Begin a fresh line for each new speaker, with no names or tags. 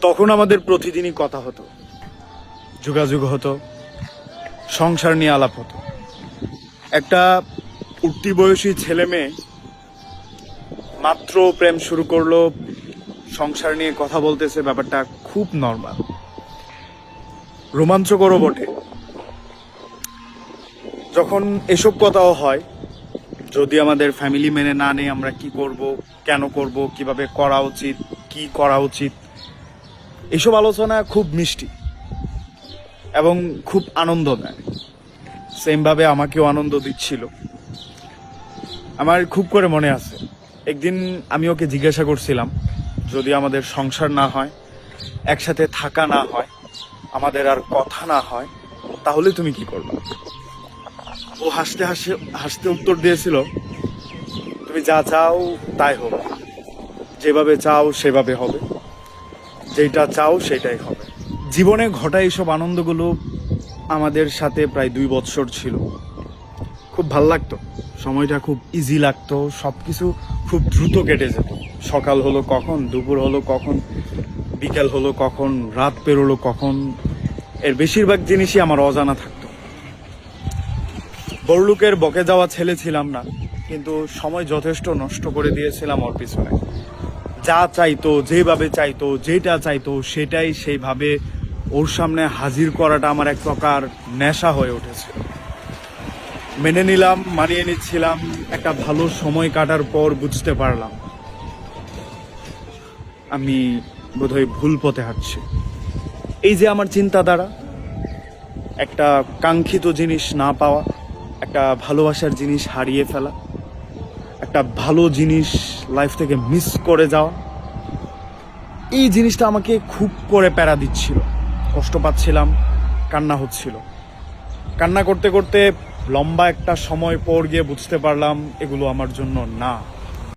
তখন আমাদের প্রতিদিনই কথা হতো। যোগাযোগ হতো। সংসার নিয়ে আলাপ হতো। একটা উঠতি বয়সী ছেলে মেয়ে মাত্র প্রেম শুরু করল, সংসার নিয়ে কথা বলতেছে, ব্যাপারটা খুব নর্মাল রোমাঞ্চকরও বটে। যখন এসব কথাও হয়, যদি আমাদের ফ্যামিলি মেনে না নেই, আমরা কি করব, কেন করব, কীভাবে করা উচিত, কি করা উচিত এসব আলোচনা খুব মিষ্টি এবং খুব আনন্দ দেয় সেমভাবে আমাকেও আনন্দ দিচ্ছিল। আমার খুব করে মনে আছে। একদিন আমি ওকে জিজ্ঞাসা করছিলাম, যদি আমাদের সংসার না হয়, একসাথে থাকা না হয়, আমাদের আর কথা না হয়, তাহলে তুমি কি করবে? ও হাসতে হাসে, হাসতে উত্তর দিয়েছিল, তুমি যা চাও তাই হোক যেভাবে চাও সেভাবে হবে। যেটা চাও সেটাই হবে। জীবনে ঘটা এইসব আনন্দগুলো আমাদের সাথে প্রায় দুই বৎসর ছিল। খুব ভালো লাগতো। সময়টা খুব ইজি লাগতো। সব কিছু খুব দ্রুত কেটে যেত। সকাল হলো কখন, দুপুর হলো কখন, বিকেল হলো কখন, রাত পেরোলো কখন, এর বেশিরভাগ জিনিসই আমার অজানা থাকতো। বড়লুকের বকে যাওয়া ছেলে ছিলাম না, কিন্তু সময় যথেষ্ট নষ্ট করে দিয়েছিলাম ওর পিছনে। যা চাইতো, যেভাবে চাইতো, যেটা চাইতো, সেটাই সেইভাবে ওর সামনে হাজির করাটা আমার এক প্রকার নেশা হয়ে উঠেছে। মেনে নিলাম, মানিয়ে নিচ্ছিলাম, একটা ভালো সময় কাটার পর বুঝতে পারলাম। আমি বোধহয় ভুল পথে হাঁটছি। এই যে আমার চিন্তাধারা, একটা কাঙ্ক্ষিত জিনিস না পাওয়া, একটা ভালোবাসার জিনিস হারিয়ে ফেলা একটা ভালো জিনিস লাইফ থেকে মিস করে যাওয়া। এই জিনিসটা আমাকে খুব করে প্যারা দিচ্ছিল। কষ্ট পাচ্ছিলাম, কান্না হচ্ছিল। কান্না করতে করতে লম্বা একটা সময় পর গিয়ে বুঝতে পারলাম এগুলো আমার জন্য না।